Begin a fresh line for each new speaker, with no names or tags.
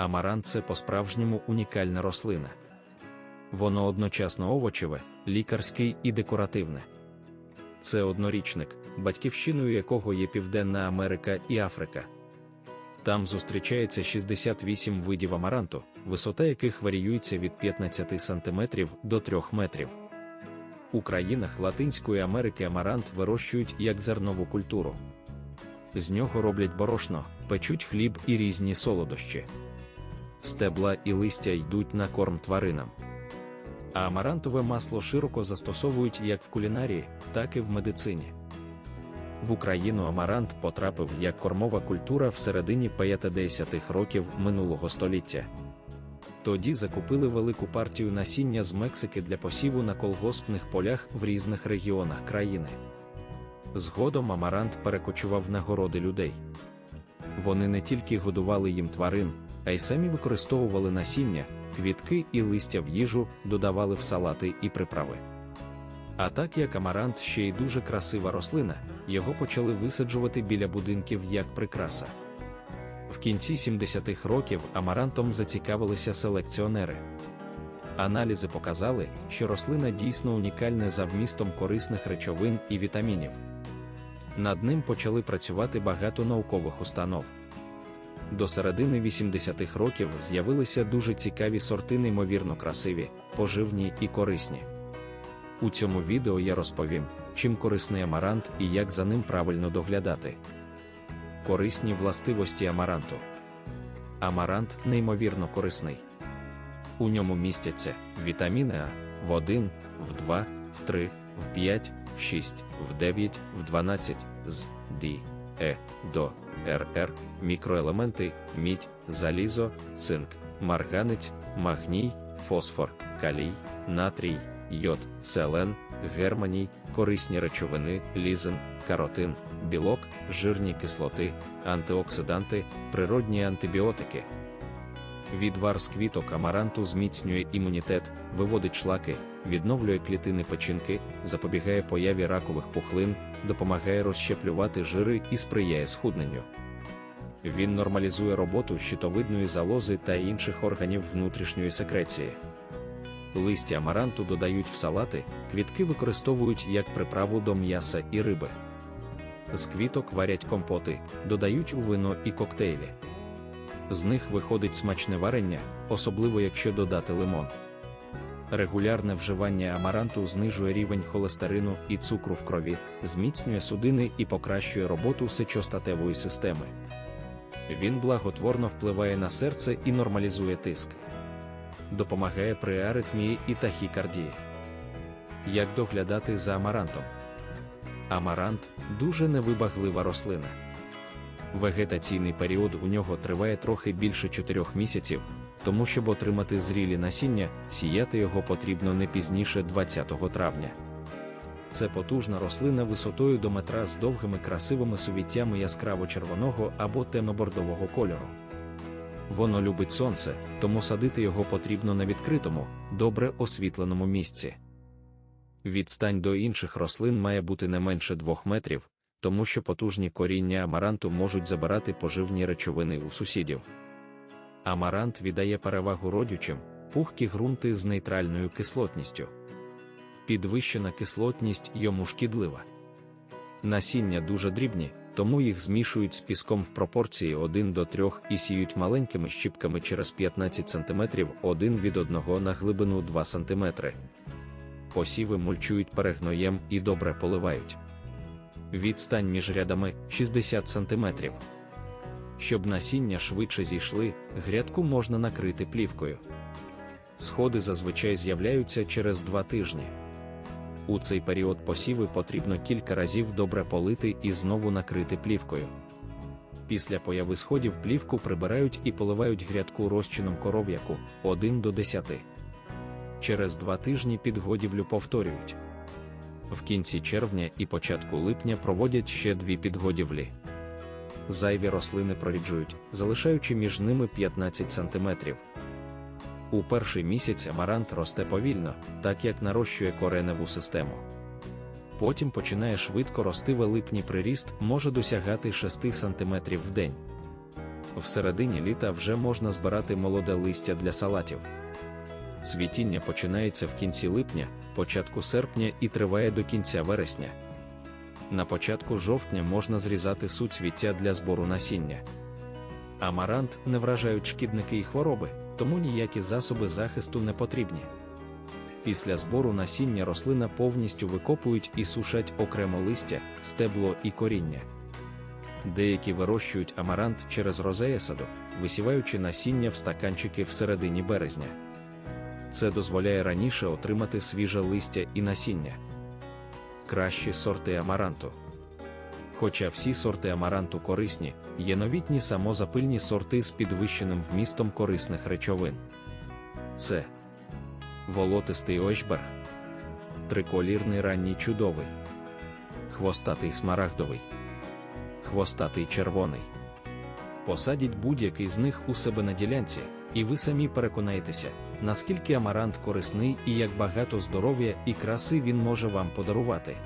Амарант це по-справжньому унікальна рослина. Воно одночасно овочеве, лікарське і декоративне. Це однорічник, батьківщиною якого є Південна Америка і Африка. Там зустрічається 68 видів амаранту, висота яких варіюється від 15 см до 3 метрів. У країнах Латинської Америки амарант вирощують як зернову культуру. З нього роблять борошно, печуть хліб і різні солодощі. Стебла і листя йдуть на корм тваринам. А амарантове масло широко застосовують як в кулінарії, так і в медицині. В Україну амарант потрапив як кормова культура в середині 50-х років минулого століття. Тоді закупили велику партію насіння з Мексики для посіву на колгоспних полях в різних регіонах країни. Згодом амарант перекочував на городи людей. Вони не тільки годували їм тварин, а й самі використовували насіння, квітки і листя в їжу, додавали в салати і приправи. А так як амарант ще й дуже красива рослина, його почали висаджувати біля будинків як прикраса. В кінці 70-х років амарантом зацікавилися селекціонери. Аналізи показали, що рослина дійсно унікальна за вмістом корисних речовин і вітамінів. Над ним почали працювати багато наукових установ. До середини 80-х років з'явилися дуже цікаві сорти, неймовірно красиві, поживні і корисні. У цьому відео я розповім, чим корисний амарант і як за ним правильно доглядати. Корисні властивості амаранту. Амарант неймовірно корисний. У ньому містяться вітаміни А в 1, в 2, в 3, в 5, в 6, в 9, в 12, з Д, Е, до, РР, мікроелементи, мідь, залізо, цинк, марганець, магній, фосфор, калій, натрій, йод, селен, германій, корисні речовини, лізин, каротин, білок, жирні кислоти, антиоксиданти, природні антибіотики. Відвар з квіток амаранту зміцнює імунітет, виводить шлаки, відновлює клітини печінки, запобігає появі ракових пухлин, допомагає розщеплювати жири і сприяє схудненню. Він нормалізує роботу щитовидної залози та інших органів внутрішньої секреції. Листя амаранту додають в салати, квітки використовують як приправу до м'яса і риби. З квіток варять компоти, додають у вино і коктейлі. З них виходить смачне варення, особливо якщо додати лимон. Регулярне вживання амаранту знижує рівень холестерину і цукру в крові, зміцнює судини і покращує роботу сечостатевої системи. Він благотворно впливає на серце і нормалізує тиск. Допомагає при аритмії і тахікардії. Як доглядати за амарантом? Амарант дуже невибаглива рослина. Вегетаційний період у нього триває трохи більше 4 місяців, тому щоб отримати зрілі насіння, сіяти його потрібно не пізніше 20 травня. Це потужна рослина висотою до метра з довгими красивими сувіттями яскраво-червоного або темнобордового кольору. Воно любить сонце, тому садити його потрібно на відкритому, добре освітленому місці. Відстань до інших рослин має бути не менше 2 метрів, тому що потужні коріння амаранту можуть забирати поживні речовини у сусідів. Амарант віддає перевагу родючим, пухкі ґрунти з нейтральною кислотністю. Підвищена кислотність йому шкідлива. Насіння дуже дрібні, тому їх змішують з піском в пропорції 1 до 3 і сіють маленькими щіпками через 15 см один від одного на глибину 2 см. Посіви мульчують перегноєм і добре поливають. Відстань між рядами 60 см. Щоб насіння швидше зійшли, грядку можна накрити плівкою. Сходи зазвичай з'являються через два тижні. У цей період посіви потрібно кілька разів добре полити і знову накрити плівкою. Після появи сходів плівку прибирають і поливають грядку розчином коров'яку 1 до 10. Через два тижні підгодівлю повторюють. В кінці червня і початку липня проводять ще дві підгодівлі. Зайві рослини проріджують, залишаючи між ними 15 см. У перший місяць амарант росте повільно, так як нарощує кореневу систему. Потім починає швидко рости великий приріст, може досягати 6 см в день. В середині літа вже можна збирати молоде листя для салатів. Цвітіння починається в кінці липня, початку серпня і триває до кінця вересня. На початку жовтня можна зрізати суцвіття для збору насіння. Амарант не вражають шкідники і хвороби, тому ніякі засоби захисту не потрібні. Після збору насіння рослина повністю викопують і сушать окремо листя, стебло і коріння. Деякі вирощують амарант через розеясаду, висіваючи насіння в стаканчики в середині березня. Це дозволяє раніше отримати свіже листя і насіння. Кращі сорти амаранту. Хоча всі сорти амаранту корисні, є новітні самозапильні сорти з підвищеним вмістом корисних речовин. Це волотистий ойшберг, триколірний ранній чудовий, хвостатий смарагдовий, хвостатий червоний. Посадіть будь-який з них у себе на ділянці, і ви самі переконаєтеся, наскільки амарант корисний і як багато здоров'я і краси він може вам подарувати.